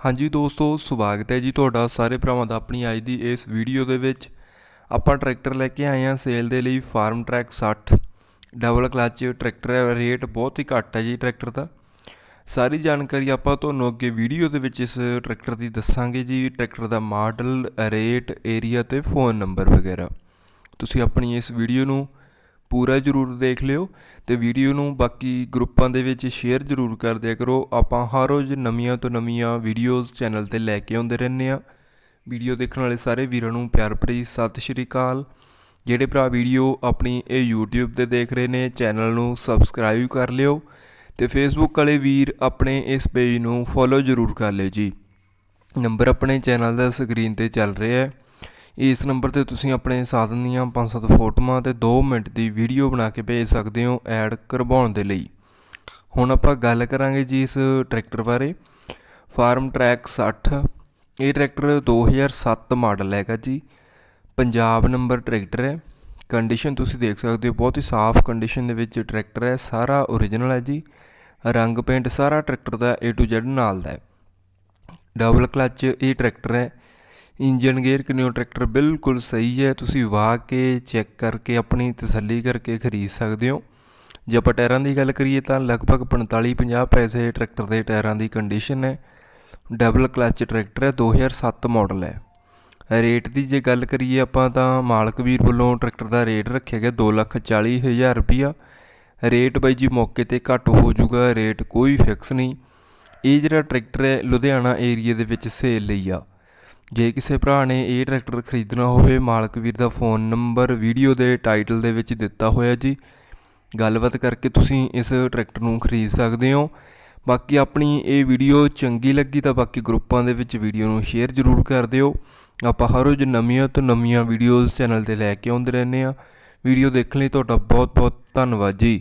ਹਾਂਜੀ ਦੋਸਤੋ, ਸਵਾਗਤ ਹੈ ਜੀ ਤੁਹਾਡਾ ਸਾਰੇ ਭਰਾਵਾਂ ਦਾ ਆਪਣੀ ਅੱਜ ਦੀ ਇਸ ਵੀਡੀਓ ਦੇ ਵਿੱਚ। ਆਪਾਂ ਟਰੈਕਟਰ ਲੈ ਕੇ ਆਏ ਹਾਂ ਸੇਲ ਦੇ ਲਈ Farmtrac 60 double clutch tractor rate ਬਹੁਤ ਹੀ ਘੱਟ ਹੈ ਜੀ ਟਰੈਕਟਰ ਦਾ। ਸਾਰੀ ਜਾਣਕਾਰੀ ਆਪਾਂ ਤੁਹਾਨੂੰ ਅੱਗੇ ਵੀਡੀਓ ਦੇ ਵਿੱਚ ਇਸ ਟਰੈਕਟਰ ਦੀ ਦੱਸਾਂਗੇ ਜੀ ਟਰੈਕਟਰ ਦਾ ਮਾਡਲ ਰੇਟ ਏਰੀਆ ਤੇ ਫੋਨ ਨੰਬਰ ਵਗੈਰਾ। ਤੁਸੀਂ ਆਪਣੀ ਇਸ ਵੀਡੀਓ ਨੂੰ ਪੂਰਾ ਜ਼ਰੂਰ ਦੇਖ ਲਿਓ ਤੇ ਵੀਡੀਓ ਨੂੰ ਬਾਕੀ ਗਰੁੱਪਾਂ ਦੇ ਵਿੱਚ ਸ਼ੇਅਰ ਜ਼ਰੂਰ ਕਰ ਦਿਆ ਕਰੋ। ਆਪਾਂ ਹਰ ਰੋਜ਼ ਨਵੀਆਂ ਤੋਂ ਨਵੀਆਂ ਵੀਡੀਓਜ਼ ਚੈਨਲ ਤੇ ਲੈ ਕੇ ਆਉਂਦੇ ਰਹਿੰਦੇ ਆ ਵੀਡੀਓ ਦੇਖਣ ਵਾਲੇ ਸਾਰੇ ਵੀਰਾਂ ਨੂੰ ਪਿਆਰ ਭਰੀ ਸਤਿ ਸ਼੍ਰੀ ਅਕਾਲ। ਜਿਹੜੇ ਭਰਾ ਵੀਡੀਓ ਆਪਣੀ ਇਹ YouTube ਤੇ ਦੇਖ ਰਹੇ ਨੇ ਚੈਨਲ ਨੂੰ ਸਬਸਕ੍ਰਾਈਬ ਕਰ ਲਿਓ ਤੇ Facebook ਵਾਲੇ ਵੀਰ ਆਪਣੇ ਇਸ ਪੇਜ ਨੂੰ ਫੋਲੋ ਜ਼ਰੂਰ ਕਰ ਲਿਓ ਜੀ। ਨੰਬਰ ਆਪਣੇ ਚੈਨਲ ਦਾ ਸਕਰੀਨ ਤੇ ਚੱਲ ਰਿਹਾ ਹੈ। ਇਸ ਨੰਬਰ ਤੇ ਤੁਸੀਂ ਆਪਣੇ ਸਾਧਨ ਦੀਆਂ 5-7 ਫੋਟੋਆਂ ਤੇ 2 ਮਿੰਟ ਦੀ ਵੀਡੀਓ ਬਣਾ ਕੇ ਭੇਜ ਸਕਦੇ ਹੋ ਐਡ ਕਰਵਾਉਣ ਦੇ ਲਈ। ਹੁਣ ਆਪਾਂ ਗੱਲ ਕਰਾਂਗੇ ਜੀ ਇਸ ਟਰੈਕਟਰ ਬਾਰੇ। ਫਾਰਮ ਟਰੈਕ 60 ਇਹ ਟਰੈਕਟਰ 2007 ਮਾਡਲ ਹੈਗਾ ਜੀ। ਪੰਜਾਬ ਨੰਬਰ ਟਰੈਕਟਰ ਹੈ। ਕੰਡੀਸ਼ਨ ਤੁਸੀਂ ਦੇਖ ਸਕਦੇ ਹੋ, ਬਹੁਤ ਹੀ ਸਾਫ਼ ਕੰਡੀਸ਼ਨ ਦੇ ਵਿੱਚ ਟਰੈਕਟਰ ਹੈ, ਸਾਰਾ ਓਰੀਜਨਲ ਹੈ ਜੀ। ਰੰਗ ਪੇਂਟ ਸਾਰਾ ਟਰੈਕਟਰ ਦਾ A to Z ਨਾਲ ਦਾ ਹੈ। ਡਬਲ ਕਲਚ ਇਹ ਟਰੈਕਟਰ ਹੈ। ਇੰਜਨ ਗੇਅਰ ਕਿੰਨਿਓ ਟਰੈਕਟਰ ਬਿਲਕੁਲ ਸਹੀ ਹੈ। ਤੁਸੀਂ ਵਾਹ ਕੇ ਚੈੱਕ ਕਰਕੇ ਆਪਣੀ ਤਸੱਲੀ ਕਰਕੇ ਖਰੀਦ ਸਕਦੇ ਹੋ। ਜੇ ਆਪਾਂ ਟਾਇਰਾਂ ਦੀ ਗੱਲ ਕਰੀਏ ਤਾਂ ਲਗਭਗ 45-50 ਪੈਸੇ ਟਰੈਕਟਰ ਦੇ ਟਾਇਰਾਂ ਦੀ ਕੰਡੀਸ਼ਨ ਹੈ। ਡਬਲ ਕਲਚ ਟਰੈਕਟਰ ਹੈ 2007 ਮਾਡਲ ਹੈ। ਰੇਟ ਦੀ ਜੇ ਗੱਲ ਕਰੀਏ ਆਪਾਂ ਤਾਂ ਮਾਲਕ ਵੀਰ ਵੱਲੋਂ ਟਰੈਕਟਰ ਦਾ ਰੇਟ ਰੱਖਿਆ ਗਿਆ 240000 ਰੁਪਿਆ ਰੇਟ ਬਾਈ ਜੀ ਮੌਕੇ ਤੇ ਘੱਟ ਹੋ ਜਾਊਗਾ, ਰੇਟ ਕੋਈ ਫਿਕਸ ਨਹੀਂ। ਇਹ ਜਿਹੜਾ ਟਰੈਕਟਰ ਹੈ, ਲੁਧਿਆਣਾ ਏਰੀਆ ਦੇ ਵਿੱਚ ਸੇਲ ਲਈ ਆ। ਜੇ ਕਿਸੇ ਭਰਾ ਨੇ ਇਹ ਟਰੈਕਟਰ ਖਰੀਦਣਾ ਹੋਵੇ, ਮਾਲਕ ਵੀਰ ਦਾ ਫੋਨ ਨੰਬਰ ਵੀਡੀਓ ਦੇ ਟਾਈਟਲ ਦੇ ਵਿੱਚ ਦਿੱਤਾ ਹੋਇਆ ਜੀ। ਗੱਲਬਾਤ ਕਰਕੇ ਤੁਸੀਂ ਇਸ ਟਰੈਕਟਰ ਨੂੰ ਖਰੀਦ ਸਕਦੇ ਹੋ। ਬਾਕੀ ਆਪਣੀ ਇਹ ਵੀਡੀਓ ਚੰਗੀ ਲੱਗੀ ਤਾਂ ਬਾਕੀ ਗਰੁੱਪਾਂ ਦੇ ਵਿੱਚ ਵੀਡੀਓ ਨੂੰ ਸ਼ੇਅਰ ਜ਼ਰੂਰ ਕਰ ਦਿਓ। ਆਪਾਂ ਹਰ ਰੋਜ਼ ਨਵੀਆਂ ਤੋਂ ਨਵੀਆਂ ਵੀਡੀਓਜ਼ ਚੈਨਲ ਤੇ ਲੈ ਕੇ ਆਉਂਦੇ ਰਹਿੰਦੇ ਆ ਵੀਡੀਓ ਦੇਖਣ ਲਈ ਤੁਹਾਡਾ ਬਹੁਤ ਬਹੁਤ ਧੰਨਵਾਦ ਜੀ।